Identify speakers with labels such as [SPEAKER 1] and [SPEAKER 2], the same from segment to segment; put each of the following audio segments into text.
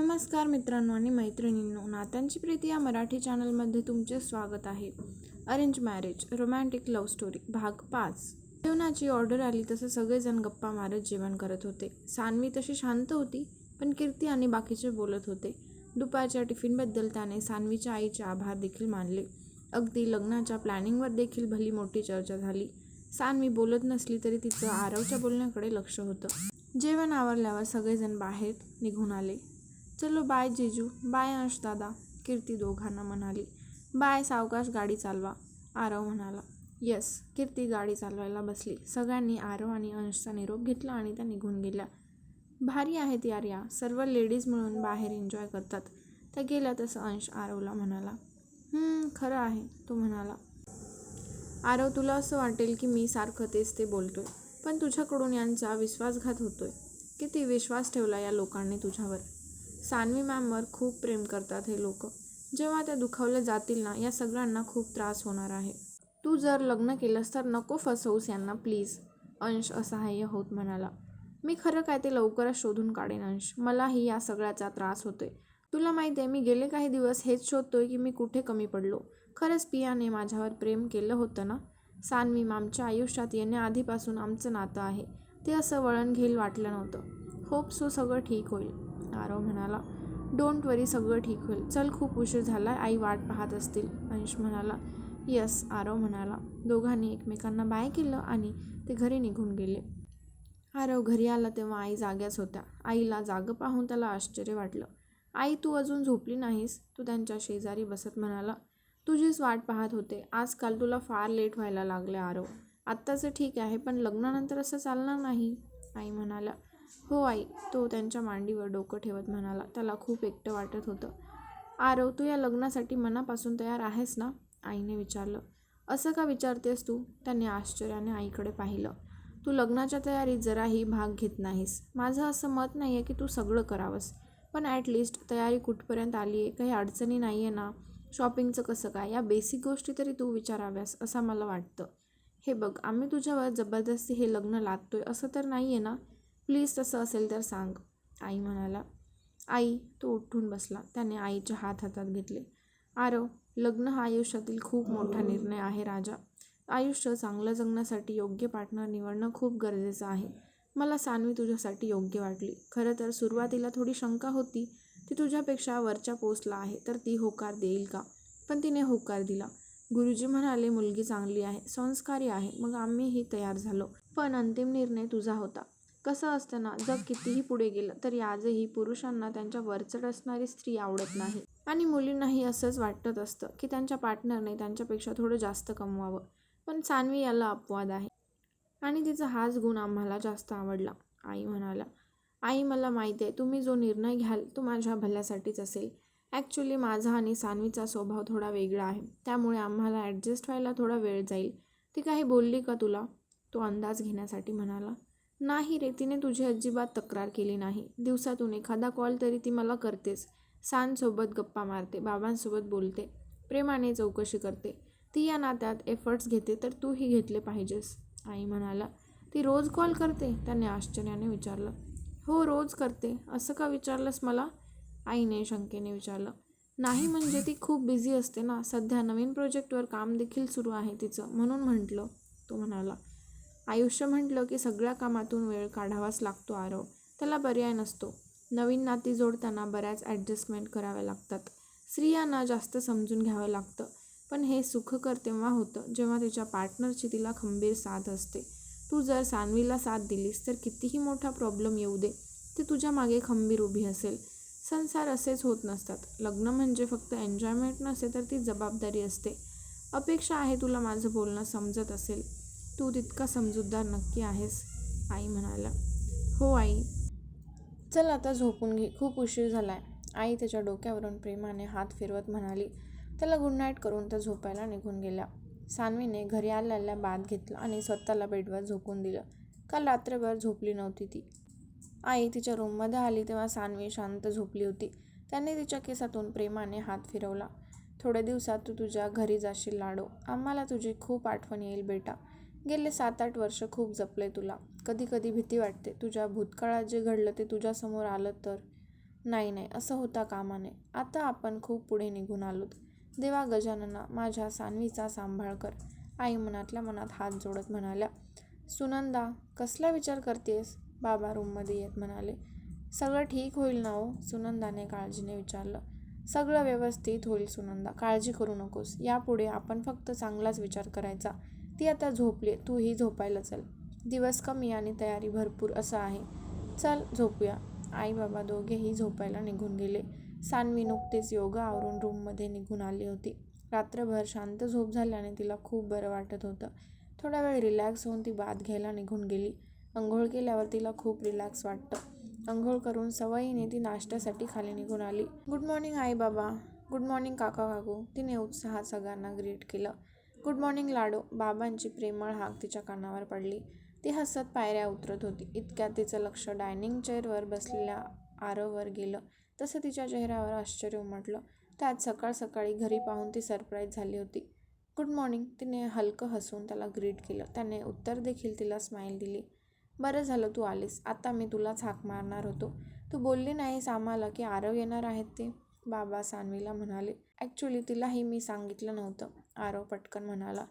[SPEAKER 1] नमस्कार मित्रांनो आणि मैत्रिणींनो नात्यांची प्रीती या मराठी चॅनलमध्ये तुमचे स्वागत आहे. Arrange marriage romantic love story भाग पाच. जेवणाची ऑर्डर आली तसं सगळेजण गप्पा मारत जेवण करत होते. सानवी तशी शांत होती पण कीर्ती आणि बाकीचे बोलत होते. दुपारच्या टिफिनबद्दल त्याने सानवीच्या आईचे आभार देखील मानले. अगदी लग्नाच्या प्लॅनिंगवर देखील भली मोठी चर्चा झाली. सानवी बोलत नसली तरी तिचं आरवच्या बोलण्याकडे लक्ष होतं. जेवण आवरल्यावर सगळेजण बाहेर निघून आले. चलो बाय जिजू बाय अंश दादा कीर्ती दोघांना म्हणाली. बाय सावकाश गाडी चालवा आरव म्हणाला. येस कीर्ती गाडी चालवायला बसली. सगळ्यांनी आरव आणि अंशचा निरोप घेतला आणि त्या निघून गेल्या. भारी आहेत यार या. सर्व लेडीज मिळून बाहेर एन्जॉय करतात. त्या गेल्या तसं अंश आरवला म्हणाला. खरं आहे तो म्हणाला. आरव तुला असं वाटेल की मी सारखं तेच ते बोलतोय पण तुझ्याकडून यांचा विश्वासघात होतोय. किती विश्वास ठेवला या लोकांनी तुझ्यावर. सानवी मॅमवर खूप प्रेम करतात हे लोक. जेव्हा त्या दुखावल्या जातील ना या सगळ्यांना खूप त्रास होणार आहे. तू जर लग्न केलंस तर नको फसवूस यांना प्लीज. अंश असहाय्य होत म्हणाला. मी खरं काय ते लवकरच शोधून काढेन अंश. मलाही या सगळ्याचा त्रास होतोय. तुला माहीत आहे मी गेले काही दिवस हेच शोधतोय की मी कुठे कमी पडलो. खरंच पियाने माझ्यावर प्रेम केलं होतं ना? सानवी मामच्या आयुष्यात येण्याआधीपासून आमचं नातं आहे. ते असं वळण घेईल वाटलं नव्हतं. होप सो सगळं ठीक होईल. आरव म्हणाला डोंट वरी सगळं ठीक होईल. चल खूप उशीर झाला आई वाट पाहत असतील. अंश म्हणाला यस आरव म्हणाला. दोघांनी एकमेकांना बाय केलं आणि ते घरी निघून गेले. आरव घरी आला तेव्हा आई जाग्याच होत्या. आईला जागं पाहून त्याला आश्चर्य वाटलं. आई तू अजून झोपली नाहीस? तू त्यांच्या शेजारी बसत म्हणाला तुझीच वाट पाहत होते. आजकाल तुला फार लेट व्हायला लागले आरव. आत्ताचं ठीक आहे पण लग्नानंतर असं चालणार नाही. आई म्हणाल्या हो आई तो त्यांच्या मांडीवर डोकं ठेवत म्हणाला. त्याला खूप एकटं वाटत होतं. आरव तू या लग्नासाठी मनापासून तयार आहेस ना? आईने विचारलं. असं का विचारतेस तू? त्याने आश्चर्याने आईकडे पाहिलं. तू लग्नाच्या तयारीत जराही भाग घेत नाहीस. माझं असं मत नाही आहे की तू सगळं करावंस. पण ॲटलिस्ट तयारी कुठपर्यंत आली आहे काही अडचणी नाही आहे ना? शॉपिंगचं कसं काय? या बेसिक गोष्टी तरी तू विचाराव्यास असं मला वाटतं. हे बघ आम्ही तुझ्यावर जबरदस्ती हे लग्न लादतोय असं तर नाही आहे ना? प्लीज तसं असेल तर सांग. आई म्हणाला आई तो उठून बसला. त्याने आईच्या हात हातात घेतले. आरव लग्न हा आयुष्यातील खूप मोठा निर्णय आहे राजा. आयुष्य चांगलं जगण्यासाठी योग्य पार्टनर निवडणं खूप गरजेचं आहे. मला सानवी तुझ्यासाठी योग्य वाटली. खरं तर सुरुवातीला थोडी शंका होती. ती तुझ्यापेक्षा वरच्या पोस्टला आहे तर ती होकार देईल का? पण तिने होकार दिला. गुरुजी म्हणाले मुलगी चांगली आहे संस्कारी आहे. मग आम्हीही तयार झालो. पण अंतिम निर्णय तुझा होता. कसं असतं ना जग कितीही पुढे गेलं तरी आजही पुरुषांना त्यांच्या वरचढ असणारी स्त्री आवडत नाही. आणि मुलींनाही असंच वाटत असतं की त्यांच्या पार्टनरने त्यांच्यापेक्षा थोडं जास्त कमवावं. पण सानवी याला अपवाद आहे. आणि तिचा हाच गुण आम्हाला जास्त आवडला. आई म्हणाला आई मला माहिती आहे तुम्ही जो निर्णय घ्याल तो माझ्या भल्यासाठीच असेल. ॲक्च्युली माझा आणि सानवीचा स्वभाव थोडा वेगळा आहे. त्यामुळे आम्हाला ॲडजस्ट व्हायला थोडा वेळ जाईल. ती काही बोलली का तुला? तो अंदाज घेण्यासाठी म्हणाला नाही रे तिने तुझी अजिबात तक्रार केली नाही. दिवसातून एखादा कॉल तरी ती मला करतेच. सांसोबत गप्पा मारते बाबांसोबत बोलते प्रेमाने चौकशी करते. ती या नात्यात एफर्ट्स घेते तर तूही घेतले पाहिजेस. आई म्हणाला ती रोज कॉल करते? त्याने आश्चर्याने विचारलं. हो रोज करते. असं का विचारलंस मला? आईने शंकेने विचारलं. नाही म्हणजे ती खूप बिझी असते ना. सध्या नवीन प्रोजेक्टवर काम देखील सुरू आहे तिचं म्हणून म्हटलं. तो म्हणाला आयुष्य म्हटलं की सगळ्या कामातून वेळ काढावाच लागतो आरव. त्याला पर्याय नसतो. नवीन नाती जोडताना बऱ्याच ॲडजस्टमेंट कराव्या लागतात. स्त्रियांना जास्त समजून घ्यावं लागतं. पण हे सुखकर तेव्हा होतं जेव्हा तिच्या पार्टनरची तिला खंबीर साथ असते. तू जर सानवीला साथ दिलीस तर कितीही मोठा प्रॉब्लेम येऊ दे. ती तुझ्या मागे खंबीर उभी असेल. संसार असेच होत नसतात. लग्न म्हणजे फक्त एन्जॉयमेंट नसते तर ती जबाबदारी असते. अपेक्षा आहे तुला माझं बोलणं समजत असेल. तू तितका समजूतदार नक्की आहेस आई म्हणाला. हो आई. चल आता झोपून घे. खूप उशीर झाला आहे आई त्याच्या डोक्यावरून प्रेमाने हात फिरवत म्हणाली. त्याला गुड नाईट करून त्या झोपायला निघून गेल्या. सानवीने घरी आल्याला बाद घेतला आणि स्वतःला बेडवर झोपून दिलं. काल रात्रभर झोपली नव्हती ती. आई तिच्या रूममध्ये आली तेव्हा सानवी शांत झोपली होती. त्याने तिच्या केसातून प्रेमाने हात फिरवला. थोड्या दिवसात तू तुझ्या घरी जाशील लाडो. आम्हाला तुझी खूप आठवण येईल बेटा. गेले सात आठ वर्ष खूप जपले तुला. कधी कधी भीती वाटते. तुझ्या भूतकाळात जे घडलं ते तुझ्यासमोर आलं तर? नाही नाही. असं होता कामा नये आता आपण खूप पुढे निघून आलोत. देवा गजानना माझ्या सान्वीचा सांभाळ कर. आई मनातल्या मनात हात जोडत म्हणाल्या सुनंदा कसला विचार करतेस? बाबा रूममध्ये येत म्हणाले सगळं ठीक होईल ना हो? सुनंदाने काळजीने विचारलं सगळं व्यवस्थित होईल सुनंदा. काळजी करू नकोस. यापुढे आपण फक्त चांगलाच विचार करायचा. ती आता झोपली. तूही झोपायला चल. दिवस कमी आणि तयारी भरपूर असं आहे. चल झोपूया. आई बाबा दोघेही झोपायला निघून गेले. सानवी नुकतेच योगा आवरून रूममध्ये निघून आली होती. रात्रभर शांत झोप झाल्याने तिला खूप बरं वाटत होतं. थोडा वेळ रिलॅक्स होऊन ती बाद घ्यायला निघून गेली. अंघोळ केल्यावर तिला खूप रिलॅक्स वाटतं. अंघोळ करून सवयीने ती नाश्त्यासाठी खाली निघून आली. गुड मॉर्निंग आई बाबा गुड मॉर्निंग काका काकू तिने उत्साहात सगळ्यांना ग्रीट केलं. गुड मॉर्निंग लाडो. बाबांची प्रेमळ हाक तिच्या कानावर पडली. ती हसत पायऱ्या उतरत होती. इतक्यात तिचं लक्ष डायनिंग चेअरवर बसलेल्या आरोवर गेलं. तसं तिच्या चेहऱ्यावर आश्चर्य उमटलं. त्यात सकाळ सकाळी घरी पाहून ती सरप्राईज झाली होती. Good morning. तिने हलकं हसून त्याला ग्रीट केलं. त्याने उत्तर देखील तिला स्माईल दिली. बरं झालं तू आलीस. आता मी तुलाच हाक मारणार होतो. तू बोलली नाहीस आम्हाला की आरव येणार आहेत ते? बाबा सानवीला म्हणाले. ॲक्च्युली तिलाही मी सांगितलं नव्हतं. आरव पटकन म्हणाला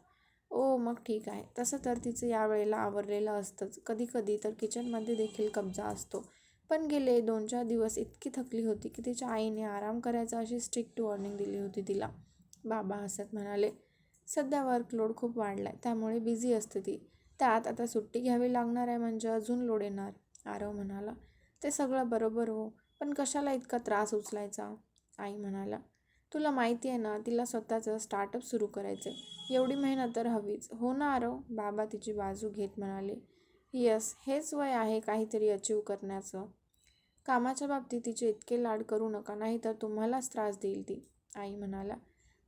[SPEAKER 1] ओ मग ठीक आहे. तसं तर तिचं यावेळेला आवरलेलं असतंच. कधी कधी तर किचनमध्ये देखील कब्जा असतो. पण गेले दोन चार दिवस इतकी थकली होती की तिच्या आईने आराम करायचा अशी स्ट्रिक्ट वॉर्निंग दिली होती तिला. बाबा हसत म्हणाले सध्या वर्कलोड खूप वाढला आहे त्यामुळे बिझी असते ती. त्यात आता सुट्टी घ्यावी लागणार आहे म्हणजे अजून लोड येणार. आरव म्हणाला ते सगळं बरोबर हो पण कशाला इतका त्रास उचलायचा? आई म्हणाला तुला माहिती आहे ना तिला स्वतःचं स्टार्टअप सुरू करायचं आहे एवढी मेहनत तर हवीच. हो ना आरव? बाबा तिची बाजू घेत म्हणाले. यस हेच वय आहे काहीतरी अचीव करण्याचं. कामाच्या बाबतीत तिचे इतके लाड करू नका नाही तर तुम्हालाच त्रास देईल ती. आई म्हणाला.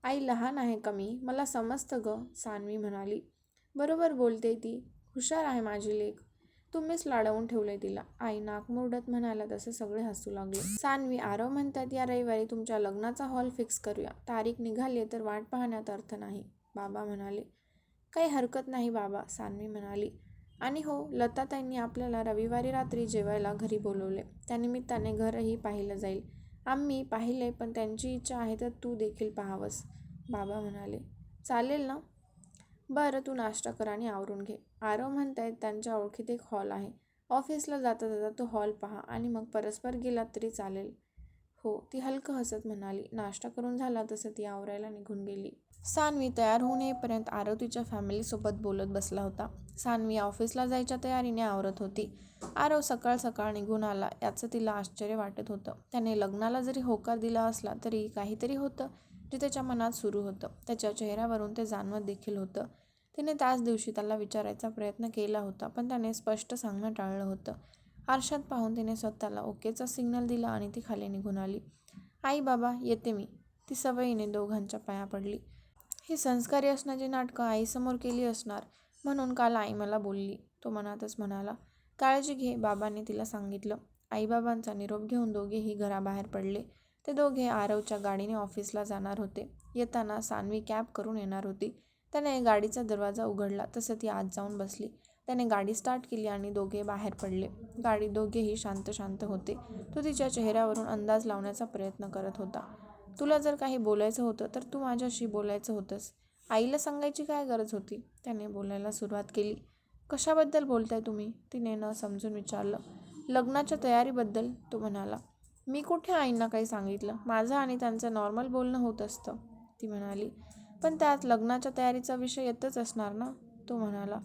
[SPEAKER 1] आई लहान आहे कमी मला समजतं ग सानवी म्हणाली. बरोबर बोलते ती. हुशार आहे माझी लेख. तुम्हीच लाडवून ठेवले तिला. आई नाक मुरडत म्हणाला तसे सगळे हसू लागले. सानवी आरव म्हणतात या रविवारी तुमच्या लग्नाचा हॉल फिक्स करूया. तारीख निघाली तर वाट पाहण्यात अर्थ नाही. बाबा म्हणाले काही हरकत नाही बाबा. सानवी म्हणाली आणि हो लताताईंनी आपल्याला रविवारी रात्री जेवायला घरी बोलवले. त्यानिमित्ताने घरही पाहिलं जाईल. आम्ही पाहिले पण त्यांची इच्छा आहे तर तू देखील पाहावंस. बाबा म्हणाले चालेल ना? बरं तू नाश्ता कर आणि आवरून घे. आरव म्हणतायत त्यांच्या ओळखीत एक हॉल आहे. ऑफिसला जाता जाता तो हॉल पहा आणि मग परस्पर गेलात तरी चालेल. हो ती हलकं हसत म्हणाली. नाश्ता करून झाला तसं ती आवरायला निघून गेली. सानवी तयार होऊन येईपर्यंत आरव तिच्या फॅमिलीसोबत बोलत बसला होता. सानवी ऑफिसला जायच्या तयारीने आवरत होती. आरव सकाळ सकाळ निघून आला याचं तिला आश्चर्य वाटत होतं. त्याने लग्नाला जरी होकार दिला असला तरी काहीतरी होतं जे त्याच्या मनात सुरू होतं. त्याच्या चेहऱ्यावरून ते जाणवत देखील होतं. तिने त्याच दिवशी त्याला विचारायचा प्रयत्न केला होता पण त्याने स्पष्ट सांगणं टाळलं होतं. आरशात पाहून तिने स्वतःला ओकेचा सिग्नल दिला आणि ती खाली निघून आली. आई बाबा येते मी. ती सवयीने दोघांच्या पाया पडली. ही संस्कारी असण्याची नाटकं आईसमोर केली असणार म्हणून काल आई मला बोलली. तो मनातच म्हणाला काळजी घे बाबांनी तिला सांगितलं. आईबाबांचा निरोप घेऊन दोघेही घराबाहेर पडले. ते दोघे आरवच्या गाडीने ऑफिसला जाणार होते. येताना सानवी कॅब करून येणार होती. त्याने गाडीचा दरवाजा उघडला तसं ती आत जाऊन बसली. त्याने गाडी स्टार्ट केली आणि दोघे बाहेर पडले. गाडी दोघेही शांत शांत होते. तो तिच्या चेहऱ्यावरून अंदाज लावण्याचा प्रयत्न करत होता. तुला जर काही बोलायचं होतं तर तू माझ्याशी बोलायचं होतंस. आईला सांगायची काय गरज होती? त्याने बोलायला सुरुवात केली. कशाबद्दल बोलताय तुम्ही? तिने न समजून विचारलं. लग्नाच्या तयारीबद्दल तो म्हणाला. मी कुठे आईंना काही सांगितलं? माझं आणि त्यांचं नॉर्मल बोलणं होत असतं. ती म्हणाली. पण त्यात लग्नाच्या तयारीचा विषय येतच असणार ना? तो म्हणाला.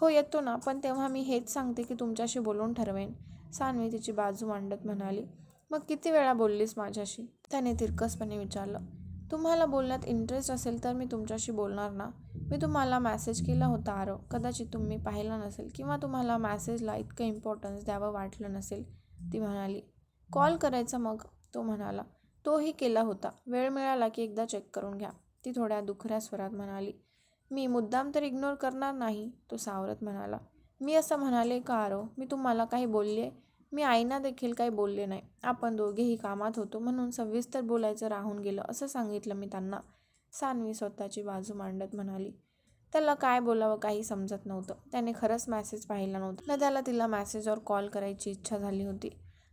[SPEAKER 1] हो येतो ना. पण तेव्हा मी हेच सांगते की तुमच्याशी बोलून ठरवेन. सानवी तिची बाजू मांडत म्हणाली. मग किती वेळा बोललीस माझ्याशी? त्याने तिरकसपणे विचारलं. तुम्हाला बोलण्यात इंटरेस्ट असेल तर मी तुमच्याशी बोलणार ना? मी तुम्हाला मॅसेज केला होता आरो कदाचित तुम्ही पाहिला नसेल किंवा तुम्हाला मॅसेजला इतकं इम्पॉर्टन्स द्यावं वाटलं नसेल ती म्हणाली. कॉल करायचा मग? तो म्हणाला. तोही केला होता. वेळ मिळाला की एकदा चेक करून घ्या. ती थोड्या दुखऱ्या स्वरात म्हणाली मी मुद्दाम तर इग्नोर करणार नाही तो सावरत म्हणाला. मी असं म्हणाले का आरो मी तुम्हाला काही बोलले? मी आईना देखील काही बोलले नाही. आपण दोघेही कामात होतो म्हणून सविस्तर बोलायचं राहून गेलं असं सांगितलं मी त्यांना. सानवी स्वतःची बाजू मांडत म्हणाली. त्याला काय बोलावं काही समजत नव्हतं. त्याने खरंच मॅसेज पाहिला नव्हता. न त्याला तिला मॅसेजवर कॉल करायची इच्छा झाली होती.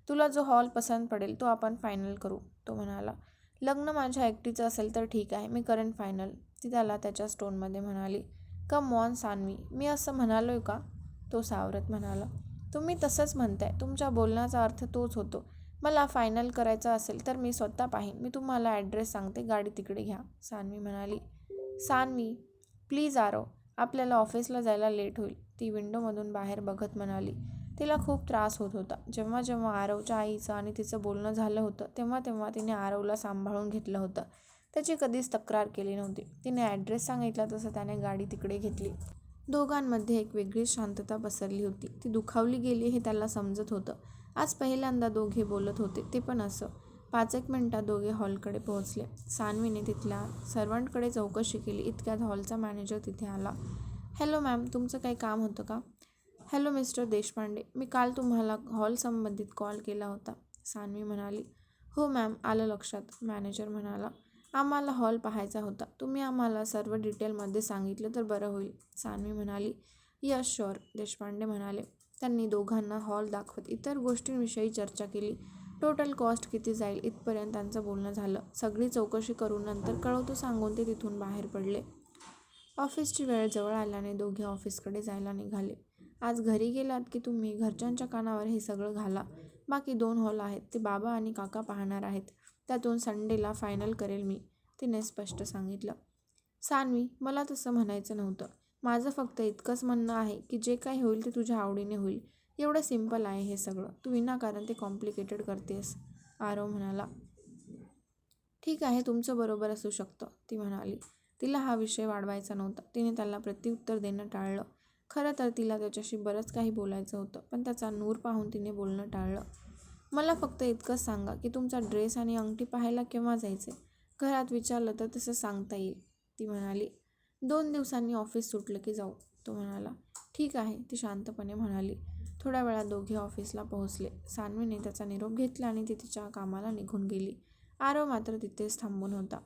[SPEAKER 1] तुला जो हॉल पसंत पडेल तो आपण फायनल करू तो म्हणाला. लग्न माझ्या एकटीचं असेल तर ठीक आहे मी करेन फायनल ती त्याला त्याच्या स्टोनमध्ये म्हणाली कम मॉन सानवी मी असं म्हणालोय का? तो सावरत म्हणाला तुम्ही तसंच म्हणताय. तुमच्या बोलण्याचा अर्थ तोच होतो. मला फायनल करायचं असेल तर मी स्वतः पाहीन. मी तुम्हाला ॲड्रेस सांगते. गाडी तिकडे घ्या. सानवी म्हणाली सानवी प्लीज आरो आपल्याला ऑफिसला जायला लेट होईल. ती विंडोमधून बाहेर बघत म्हणाली तिला खूप त्रास होत होता. जेव्हा जेव्हा आरवच्या आईचं आणि तिचं बोलणं झालं होतं तेव्हा तेव्हा तिने आरवला सांभाळून घेतलं होतं. त्याची कधीच तक्रार केली नव्हती. तिने ॲड्रेस सांगितला तसं त्याने गाडी तिकडे घेतली. दोघांमध्ये एक वेगळीच शांतता पसरली होती. ती दुखावली गेली हे त्याला समजत होतं. आज पहिल्यांदा दोघे बोलत होते ते पण असं. पाच एक मिनटात दोघे हॉलकडे पोहोचले. सानवीने तिथल्या सर्वंटकडे चौकशी केली. इतक्यात हॉलचा मॅनेजर तिथे आला. हॅलो मॅम तुमचं काही काम होतं का? हॅलो मिस्टर देशपांडे मी काल तुम्हाला हॉल संबंधित कॉल केला होता. सानवी म्हणाली हो मॅम आलं लक्षात. मॅनेजर म्हणाला आम्हाला हॉल पाहायचा होता. तुम्ही आम्हाला सर्व डिटेलमध्ये सांगितलं तर बरं होईल. सानवी म्हणाली यस शुअर देशपांडे म्हणाले त्यांनी दोघांना हॉल दाखवत इतर गोष्टींविषयी चर्चा केली. टोटल कॉस्ट किती जाईल इथपर्यंत त्यांचं बोलणं झालं. सगळी चौकशी करून नंतर कळवतो सांगून ते तिथून बाहेर पडले. ऑफिसची वेळ जवळ आल्याने दोघे ऑफिसकडे जायला निघाले. आज घरी गेलात की तुम्ही घरच्यांच्या कानावर हे सगळं घाला. बाकी दोन हॉल आहेत. ते बाबा आणि काका पाहणार आहेत. त्यातून संडेला फायनल करेल मी तिने स्पष्ट सांगितलं. सानवी मला तसं म्हणायचं नव्हतं. माझं फक्त इतकंच म्हणणं आहे की जे काही होईल ते तुझ्या आवडीने होईल. एवढं सिंपल आहे हे सगळं. तू विनाकारण ते कॉम्प्लिकेटेड करतेस आरव म्हणाला. ठीक आहे तुमचं बरोबर असू शकतं ती म्हणाली. तिला हा विषय वाढवायचा नव्हता. तिने त्याला प्रत्युत्तर देणं टाळलं. खरं तर तिला त्याच्याशी बरंच काही बोलायचं होतं पण त्याचा नूर पाहून तिने बोलणं टाळलं. मला फक्त इतकंच सांगा की तुमचा ड्रेस आणि अंगठी पाहायला केव्हा जायचे? घरात विचारलं तर तसं सांगता येईल. ती म्हणाली. दोन दिवसांनी ऑफिस सुटलं की जाऊ तो म्हणाला. ठीक आहे ती शांतपणे म्हणाली. थोड्या वेळा दोघे ऑफिसला पोहोचले. सानवीने त्याचा निरोप घेतला आणि ती तिच्या कामाला निघून गेली. आरव मात्र तिथेच थांबून होता.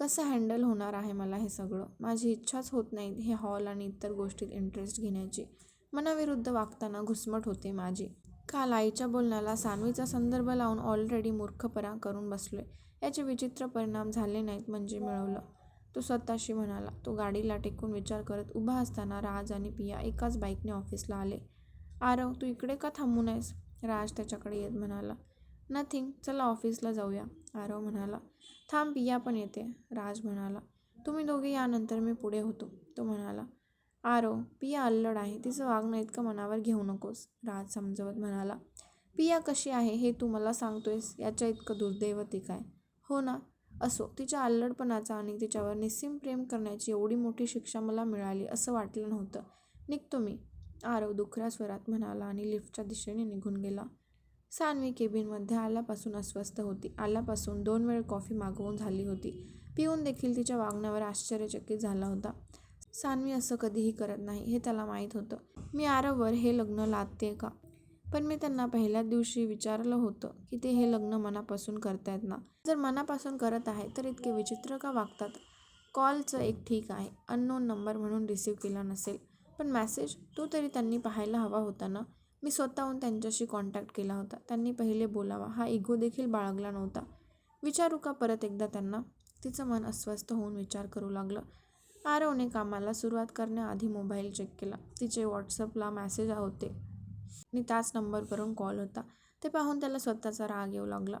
[SPEAKER 1] कसं हँडल होणार आहे मला हे सगळं? माझी इच्छाच होत नाही हे हॉल आणि इतर गोष्टीत इंटरेस्ट घेण्याची. मनाविरुद्ध वागताना घुसमट होते माझी. काल आईच्या बोलण्याला सानवीचा संदर्भ लावून ऑलरेडी मूर्खपणा करून बसलोय. याचे विचित्र परिणाम झाले नाहीत म्हणजे मिळवलं. तो स्वतःशी म्हणाला तो गाडीला टेकून विचार करत उभा असताना राज आणि पिया एकाच बाईकने ऑफिसला आले. आरव तू इकडे का थांबू नयेस राज त्याच्याकडे येत म्हणाला नथिंग चला ऑफिसला जाऊया. आरव म्हणाला थांब पिया पण येते. राज म्हणाला तुम्ही दोघे यानंतर मी पुढे होतो. तो म्हणाला आरव पिया अल्लड आहे तिचं वागणं इतकं मनावर घेऊ नकोस. राज समजवत म्हणाला पिया कशी आहे हे तू मला सांगतोयस? याच्या इतकं दुर्दैव ती काय? हो ना असो तिच्या अल्लडपणाचा आणि तिच्यावर निस्सीम प्रेम करण्याची एवढी मोठी शिक्षा मला मिळाली असं वाटलं नव्हतं. निघतो मी. आरव दुखऱ्या स्वरात म्हणाला आणि लिफ्टच्या दिशेने निघून गेला. सानवी केबिनमध्ये आल्यापासून अस्वस्थ होती. आल्यापासून दोन वेळ कॉफी मागवून झाली होती. पिऊन देखील तिच्या वागण्यावर आश्चर्यचकित झाला होता. सानवी असं कधीही करत नाही हे त्याला माहीत होतं. मी आरववर हे लग्न लादते का? पण मी त्यांना पहिल्याच दिवशी विचारलं होतं की ते हे लग्न मनापासून करतायत ना. जर मनापासून करत आहे तर इतके विचित्र का वागतात? कॉलचं एक ठीक आहे अननोन नंबर म्हणून रिसीव केला नसेल. पण मॅसेज तो तरी त्यांनी पाहायला हवा होता ना? मी स्वतःहून त्यांच्याशी कॉन्टॅक्ट केला होता. त्यांनी पहिले बोलावा. हा इगो देखील बाळगला नव्हता. विचारू का परत एकदा त्यांना? तिचं मन अस्वस्थ होऊन विचार करू लागलं. आरवने कामाला सुरुवात करण्याआधी मोबाईल चेक केला. तिचे व्हॉट्सअपला मॅसेज होते. आणि त्याच नंबरवरून कॉल होता. ते पाहून त्याला स्वतःचा राग येऊ लागला.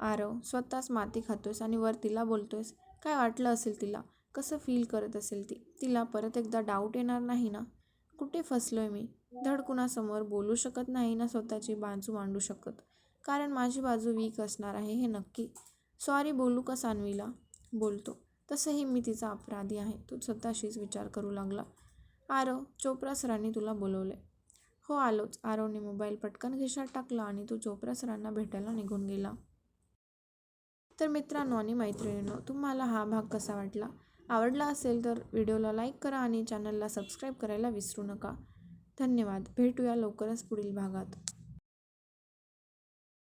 [SPEAKER 1] आरव स्वतःच माती खातोयस आणि वर तिला बोलतोयस. काय वाटलं असेल तिला? कसं फील करत असेल ती? तिला परत एकदा डाऊट येणार नाही ना? कुठे फसलोय मी? धड कुणासमोर बोलू शकत नाही ना स्वतःची बाजू मांडू शकत. कारण माझी बाजू वीक असणार आहे हे नक्की. सॉरी बोलू का सान्वीला? बोलतो. तसंही मी तिचा अपराधी आहे. तो स्वतःशीच विचार करू लागला. आरव चोप्रा सरांनी तुला बोलवले हो आलोच. आरवने मोबाईल पटकन खिशात टाकला आणि तो चोप्रा सरांना भेटायला निघून गेला. तर मित्रांनो आणि मैत्रिणींनो तुम्हाला हा भाग कसा वाटला? आवडला असेल तर व्हिडिओला लाईक करा आणि चॅनलला सबस्क्राईब करायला विसरू नका. धन्यवाद. भेटूया लवकरच पुढील भागात.